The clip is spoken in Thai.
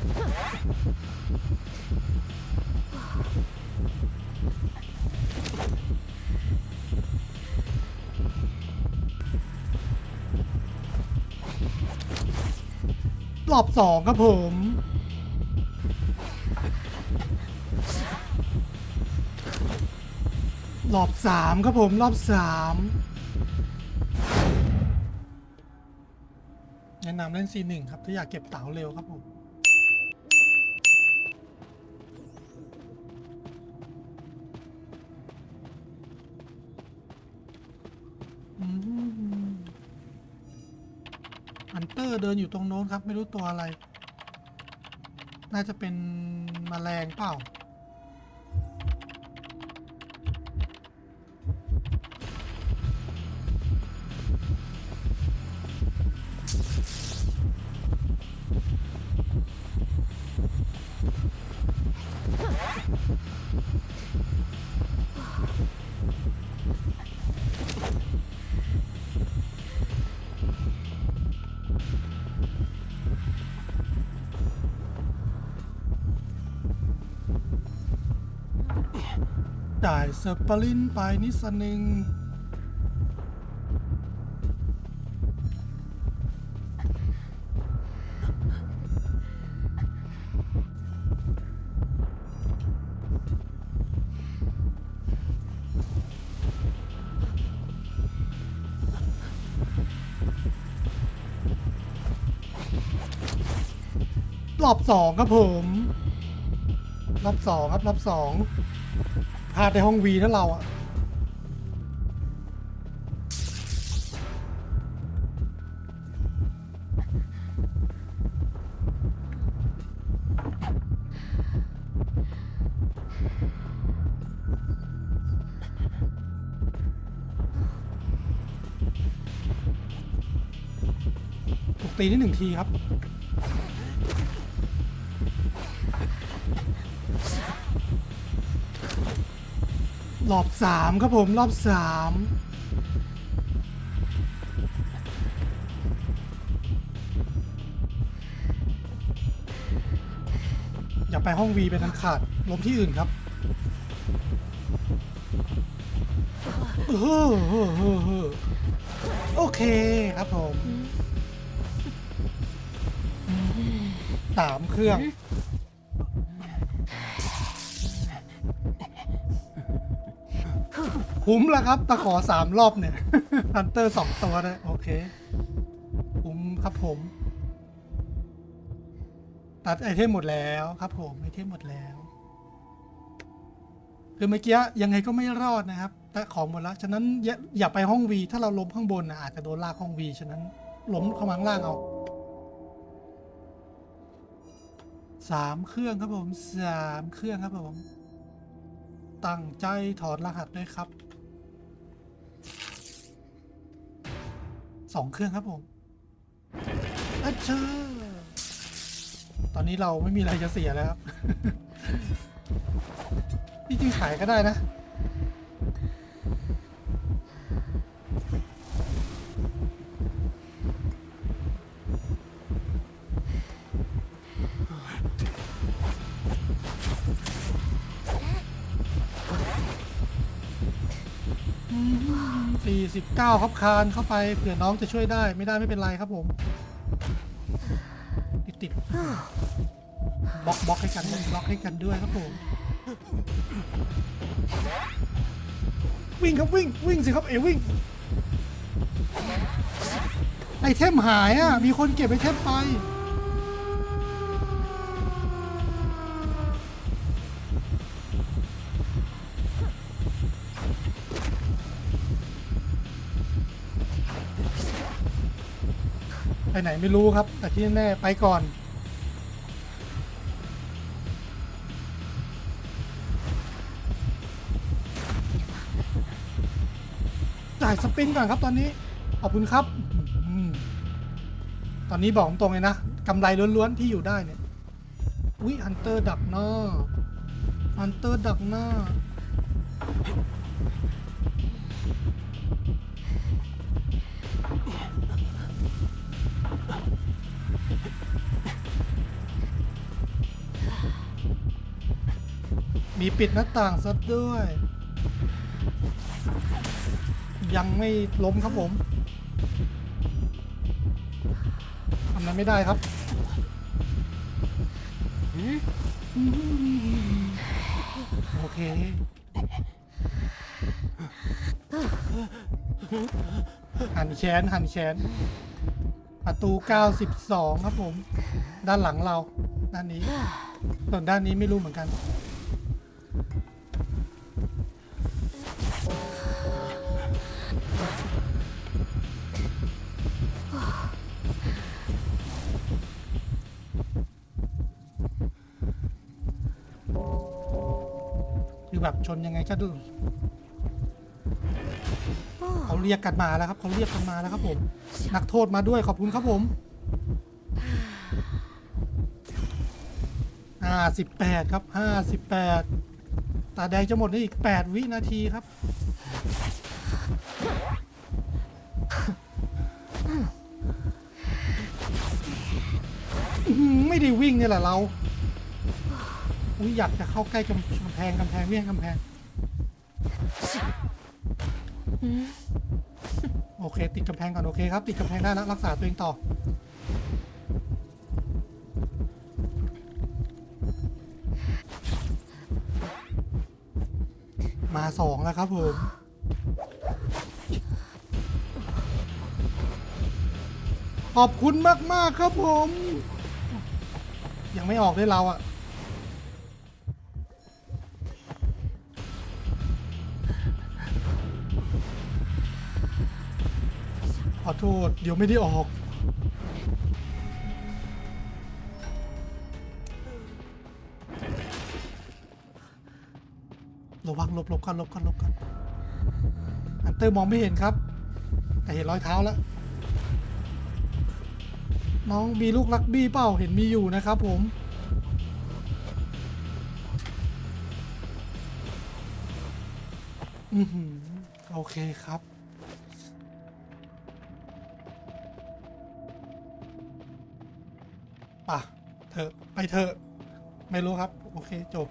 รอบสองครับผม รอบสามครับผม รอบสามแนะนำเล่น C1 ครับ ถ้าอยากเก็บเต๋าเร็วครับผม เตอร์เดินอยู่ตรงโน้นครับ ไม่รู้ตัวอะไร น่าจะเป็นมแมลงเปล่า จ่ายสปรินไปนิดสนึง รอบสองครับผม รอบสองครับ รอบสอง พลาดในห้องวีถ้าเราอะถูกตีที่หนึ่งทีครับ รอบสามครับผมรอบสามอย่าไปห้องวีเป็นทันขาดลมที่อื่นครับเออเออเออเออโอเคครับผมสามเครื่อง คุ้มแล้วครับ ตะขอสามรอบเนี่ยฮันเตอร์สองตัวเลยโอเค คุ้มครับผม ตัดไอเทมหมดแล้วครับผม ไอเทมหมดแล้ว คือเมื่อกี้ยังไงก็ไม่รอดนะครับ แต่ของหมดแล้ว ฉะนั้นอย่าอย่าไปห้องวี ถ้าเราล้มข้างบนนะอาจจะโดนลากห้องวี ฉะนั้นล้มข้ามาข้างล่างเอาสามเครื่องครับผมสามเครื่องครับผมตั้งใจถอดรหัสด้วยครับ สองเครื่องครับผมอัชเชอตอนนี้เราไม่มีอะไรจะเสียแล้วครับที่จริงขายก็ได้นะ สี่สิบเก้าครับคานเข้าไปเผื่อน้องจะช่วยได้ไม่ได้ไม่เป็นไรครับผม ติดติดบล็อกบล็อกให้กันบล็อกให้กันด้วยครับผม วิ่งครับวิ่งวิ่งสิครับเอวิ่งไอเทมหายอะมีคนเก็บไอเทมไป ไปไหนไม่รู้ครับ แต่ที่แน่ไปก่อนจ่ายสปินก่อนครับตอนนี้ ขอบคุณครับ ตอนนี้บอกตรงเลยนะกำไรล้วนๆที่อยู่ได้เนี่ยวิฮันเตอร์ดักหน้าฮันเตอร์ดักหน้า มีปิดหน้าต่างซะด้วย ยังไม่ล้มครับผมทำนั้นไม่ได้ครับโอเคหันแขนหันแขนประตู 92 ครับผม ด้านหลังเรา ด้านนี้ส่วนด้านนี้ไม่รู้เหมือนกัน คือแบบชนยังไงก็ดูเขาเรียกกันมาแล้วครับเขาเรียกกันมาแล้วครับผม นักโทษมาด้วยขอบคุณครับผมห้าสิบแปดครับห้าสิบแปดตาแดงจะหมดในอีกแปดวินาทีครับ ไม่ได้วิ่งเนี่ยแหละเราอุ้ยอยากจะเข้าใกล้กำกำแพงกำแพงเลี่ยงกำแพง โอเค ติดกำแพงก่อน โอเคครับ ติดกำแพงได้แล้วรักษาตัวเองต่อ มาสองแล้วครับผมขอบคุณมาก ๆ ครับผม ยังไม่ออกด้วยเราอะขอโทษ เดี๋ยวไม่ได้ออก หลบหลบกันหลบกันหลบกันอันเตอร์มองไม่เห็นครับ แต่เห็นรอยเท้าแล้ว น้องมีลูกลักบี้เปล่าเห็นมีอยู่นะครับผมอือหือโอเคครับ ป่ะเถอะไปเถอะ ไม่รู้ครับ โอเค จบ